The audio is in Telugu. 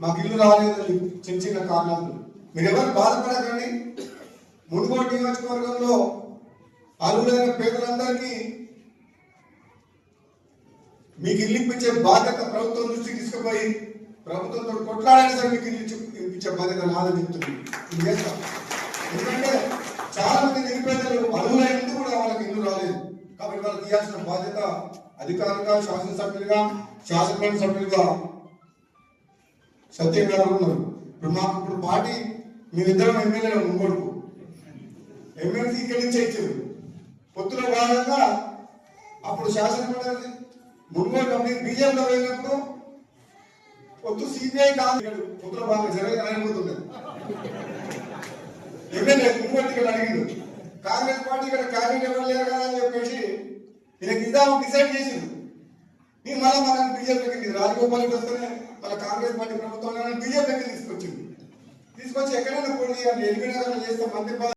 మాకు ఇల్లు రాలేదు చిన్న చిన్న కారణాలు. మీరెవరు బాధపడకండి. మునుగోడు నియోజకవర్గంలో అర్హులైన పేదలందరికీ మీకు ఇల్లు ఇప్పించే బాధ్యత ప్రభుత్వం దృష్టికి తీసుకుపోయి ప్రభుత్వంతో కొట్లాడాలి సార్ మీకు ఇల్లు ఇప్పించే బాధ్యత నాదని చెప్తుంది ఎందుకంటే చాలా మంది నిరుపేదలు అర్హులైనందుకు కూడా వాళ్ళకి ఇల్లు రాలేదు. కాబట్టి వాళ్ళకి ఇవ్వాల్సిన బాధ్యత అధికారులుగా శాసనసభ్యులుగా శాసనమండలి సభ్యులుగా సత్యం గారు ఉన్నారు. ఇప్పుడు మాకు ఇప్పుడు పార్టీ మీరిద్దరం ఎమ్మెల్యే ముంగోడుకు ఎమ్మెల్సీ ఇక్కడి నుంచే ఇచ్చారు. పొత్తులో భాగంగా అప్పుడు శాసనమండలి మున్గోడు కంపెనీ బీజేపీలో వెళ్ళినప్పుడు పొత్తు సిబిఐ కాదు. పొత్తులో భాగంగా జరగ అయిపోతుంది ఎమ్మెల్యే మున్గోడు ఇక్కడ అడిగిండు. కాంగ్రెస్ పార్టీ ఇక్కడ క్యాబినెట్ ఎవరు లేరు కదా అని చెప్పేసి ఈయనకి ఇద్దామని డిసైడ్ చేసిండు. నేను మళ్ళీ మనం బీజేపీకి రాజగోపాల్ రెడ్డి వస్తేనే మన కాంగ్రెస్ పార్టీ ప్రభుత్వం బీజేపీకి తీసుకొచ్చింది. తీసుకొచ్చి ఎక్కడైనా పోటీ ఎలిమినేషన్ చేస్తే మంత్రి